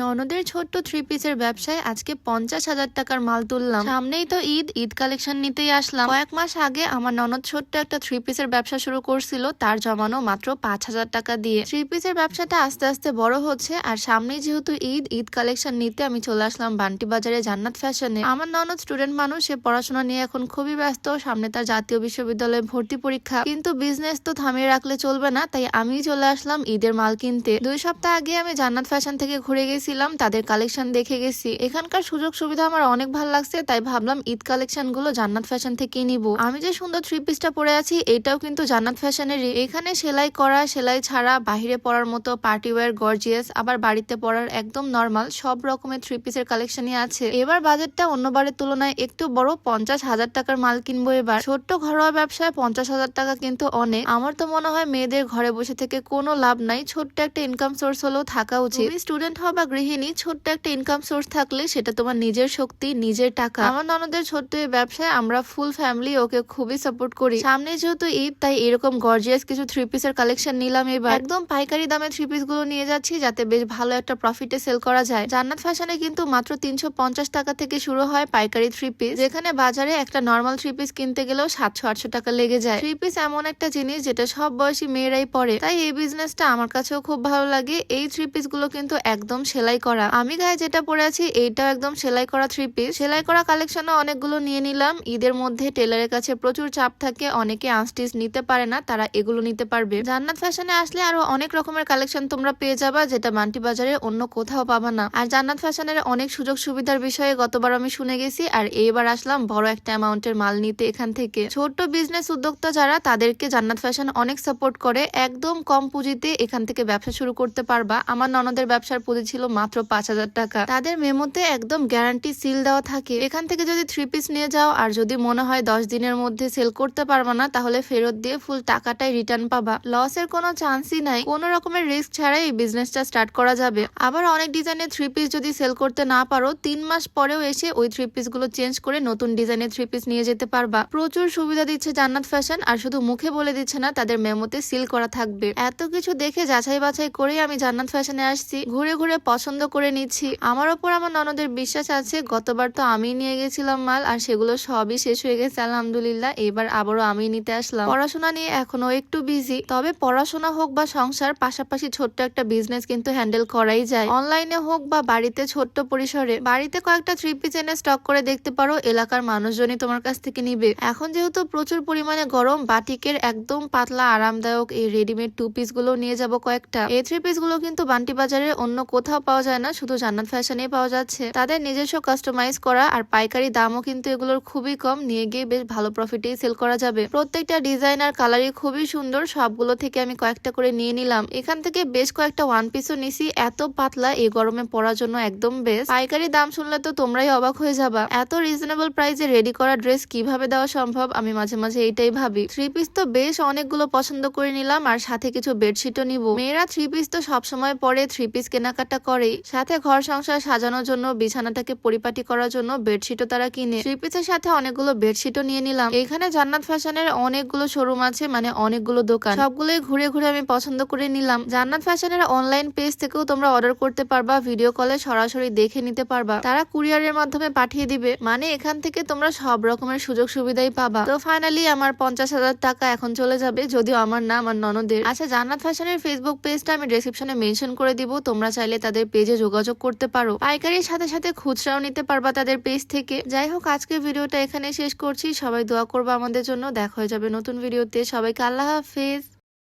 ননদের ছোট্ট থ্রি পিসের ব্যবসায় আজকে পঞ্চাশ হাজার টাকার মাল তুললাম। সামনেই তো ঈদ ঈদ কালেকশন নিতেই আসলাম। কয়েক মাস আগে আমার ননদ ছোট্ট একটা থ্রি পিসের ব্যবসা শুরু করছিল, তার জমানো মাত্র পাঁচ হাজার টাকা দিয়ে। থ্রি পিসের ব্যবসাটা আস্তে আস্তে বড় হচ্ছে, আর সামনেই যেহেতু ঈদ ঈদ কালেকশন নিতে আমি চলে আসলাম বান্টি বাজারে জান্নাত ফ্যাশনে আমার ননদ স্টুডেন্ট মানুষ, সে পড়াশোনা নিয়ে এখন খুবই ব্যস্ত, সামনে তার জাতীয় বিশ্ববিদ্যালয়ে ভর্তি পরীক্ষা। কিন্তু বিজনেস তো থামিয়ে রাখলে চলবে না, তাই আমি চলে আসলাম ঈদের মাল কিনতে। দুই সপ্তাহ আগে আমি জান্নাত ফ্যাশন থেকে ঘুরে গেছিলাম তাদের কালেকশন দেখে গেছি। এখানকার সুযোগ সুবিধা আমার অনেক ভালো লাগছে, তাই ভাবলাম ঈদ কালেকশনগুলো জান্নাত ফ্যাশন থেকে নিব। আমি যে সুন্দর থ্রি পিসটা পরে আছি, এটাও কিন্তু জান্নাত ফ্যাশনেরই এখানে সেলাই করা, সেলাই ছাড়া, বাহিরে পরার মতো পার্টি ওয়্যার গর্জিয়াস আবার বাড়িতে পরার একদম নর্মাল সব রকমের থ্রি পিসের কালেকশনই আছে। এবার বাজেটটা অন্যবারের তুলনায় একটু বড়, পঞ্চাশ হাজার টাকার মাল কিনবো এবার। ছোট্ট ঘরোয়া ব্যবসায় পঞ্চাশ হাজার টাকা কিন্তু অনেক। আমার তো মনে হয় মেয়েদের ঘরে বসে থেকে কোনো লাভ নাই, ছোট্ট একটা ইনকাম সোর্স হলেও থাকা উচিত। স্টুডেন্ট হও বা গৃহিণী, ছোট্ট একটা ইনকাম সোর্স থাকলে সেটা তোমার নিজের শক্তি, নিজের টাকা। আমার ননদের ছোট্ট এই ব্যবসায় আমরা ফুল ফ্যামিলি ওকে খুবই সাপোর্ট করি। সামনে যেহেতু ঈদ, তাই এরকম গর্জিয়াস কিছু থ্রি পিসের কালেকশন নিলাম এবার। একদম পাইকারি দামে থ্রি পিসগুলো নিয়ে যাচ্ছি, যাতে বেশ ভালো একটা প্রফিটে সেল করা যায়। জান্নাত ফ্যাশনে কিন্তু মাত্র তিনশো পঞ্চাশ টাকা থেকে শুরু হয় পাইকারি থ্রি পিস যেখানে বাজারে একটা নর্মাল থ্রি পিস কিনতে গেলেও সাতশো আটশো টাকা লেগে যায়। থ্রি পিস এমন একটা জিনিস যেটা সব বয়সী মেয়েরাই পরে। তাই এই বিজনেসটা আমার কাছেও খুব ভালো লাগে। এই থ্রি পিসগুলো কিন্তু একদম সেলাই করা। আমি গায়ে যেটা পরে আছি, এইটাও একদম সেলাই করা থ্রি পিস সেলাই করা কালেকশনও অনেকগুলো নিয়ে নিলাম। ঈদের মধ্যে টেলারের কাছে প্রচুর চাপ থাকে, অনেকে আনস্টিচ নিতে পারে না, তারা এগুলো নিতে পারবে। জান্নাত ফ্যাশনে আসলে আরও অনেক রকমের কালেকশন তোমরা পেয়ে যাবা, যেটা মান্টি বাজারে অন্য কোথাও পাবা না। আর জান্নাত ফ্যাশনের অনেক সুযোগ সুবিধার বিষয়ে গতবার আমি শুনে গেছি, আর এইবার আসলাম বড় একটা অ্যামাউন্টের মাল নিতে এখান থেকে। ছোট্ট বিজনেস উদ্যোক্তা যারা, তাদেরকে জান্নাত ফ্যাশন অনেক সাপোর্ট করে। একদম কম পুঁজিতে এখান থেকে ব্যবসা শুরু করতে পারবা। আমার ননদের ব্যবসার পুঁজি ছিল মাত্র পাঁচ হাজার টাকা। তাদের মেমোতে একদম গ্যারান্টি সিল দেওয়া থাকে। এখান থেকে যদি থ্রি পিস নিয়ে যাও, আর যদি মনে হয় দশ দিনের মধ্যে সেল করতে পারবা না, তাহলে ফেরত দিয়ে ফুল টাকাটাই রিটার্ন পাবা। লসের কোনো চান্সই নাই। কোনো রকমের রিস্ক ছাড়াই এই বিজনেসটা স্টার্ট করা যাবে। আবার অনেক ডিজাইনের থ্রি পিস যদি সেল করতে না পারো, তিন মাস পরেও এসে ওই থ্রি পিসগুলো চেঞ্জ করে নতুন ডিজাইনের থ্রি পিস নিয়ে যেতে পারবা। প্রচুর সুবিধা দিচ্ছে জান্নাত ফ্যাশন আর শুধু মুখে বলে দিচ্ছে না, তাদের মেমোতে সিল করা থাকবে। এত কিছু দেখে যাচাই বাছাই করেই আমি জান্নাত ফ্যাশনে আসছি। ঘুরে ঘুরে পছন্দ করে নিচ্ছি। আমার ওপর আমার ননদের বিশ্বাস আছে, গতবার তো আমি নিয়ে গেছিলাম মাল আর সেগুলো সবই শেষ হয়ে গেছে, আলহামদুলিল্লাহ। এবার আবারও আমি নিতে আসলাম। পড়াশোনা নিয়ে এখনও একটু বিজি তবে পড়াশোনা হোক বা সংসার, পাশাপাশি ছোট্ট একটা বিজনেস কিন্তু হ্যান্ডেল করাই যায়। অনলাইনে হোক বা বাড়িতে ছোট্ট পরিসরে, বাড়িতে কয়েকটা থ্রি পিস এনে স্টক করে দেখতে পারো, এলাকার মানুষজনই তোমার কাছ থেকে নিবে। এখন যেহেতু প্রচুর পরিমাণে গরম, বাটিকের একদম পাতলা আরামদায়ক এই রেডিমেড টু পিসগুলো নিয়ে যাব কয়েকটা। এই থ্রি পিসগুলো কিন্তু বান্টি বাজারে অন্য কোথাও পাওয়া যায় না, শুধু জান্নাত ফ্যাশনে পাওয়া যাচ্ছে। তাদের নিজস্ব কাস্টমাইজ করা আর পাইকারি দামও কিন্তু এগুলোর খুবই কম, নিয়ে গিয়ে বেশ ভালো প্রফিটেই সেল করা যাবে। প্রত্যেকটা ডিজাইন আর কালারই খুবই সুন্দর, সবগুলো থেকে আমি কয়েকটা করে নিয়ে নিলাম। এখান থেকে বেশ কয়েকটা ওয়ান পিসও নিছি, এত পাতলা, এই গরমে পরার জন্য একদম বেস্ট পাইকারি দাম শুনলে তো তোমরাই অবাক হয়ে যাবা। এত রিজনেবল প্রাইসে রেডি করা ড্রেস কীভাবে দেওয়া সম্ভব? আমি মাঝে মাঝে এইটাই ভাবি। থ্রি পিস তো বেশ অনেকগুলো পছন্দ করে নিলাম, আর সাথে কিছু বেডশিটও নিব। মেয়েরা থ্রি পিস তো সবসময় পরে থ্রি পিস কেনাকাটা করেই। সাথে ঘর সংসার সাজানোর জন্য, বিছানাটাকে পরিপাটি করার জন্য বেডশিটও তারা কিনে। পিসের সাথে অনেকগুলো বেডশিটও নিয়ে নিলাম। এখানে জান্নাত ফ্যাশনের অনেকগুলো শোরুম আছে মানে অনেকগুলো দোকান। সবগুলোই ঘুরে ঘুরে আমি পছন্দ করে নিলাম। জান্নাত ফ্যাশনের অনলাইন পেজ থেকেও তোমরা অর্ডার করতে পারবা, ভিডিও কলে সরাসরি দেখে নিতে পারবা। তারা কুরিয়ারের মাধ্যমে পাঠিয়ে দিবে মানে এখান থেকে তোমরা সব রকমের সুযোগ সুবিধাই পাবা। তো ফাইনালি আমার পঞ্চাশ হাজার টাকা এখন চলে যাবে, যদিও আমার নাম আমার ননদের। আচ্ছা জান্নাত ফ্যাশনের ফেসবুক পেজটা আমি ডেসক্রিপশনে মেনশন করে দিব, তোমরা চাইলে তাদের পেজে যোগাযোগ করতে পারো। পাইকারির সাথে সাথে খুচরাও নিতে পারবা তাদের পেজ থেকে। যাই হোক, আজকের ভিডিওটা এখানে শেষ করছি। সবাই দোয়া করব আমাদের জন্য। দেখা হয়ে যাবে নতুন ভিডিওতে। সবাইকে আল্লাহ হাফেজ।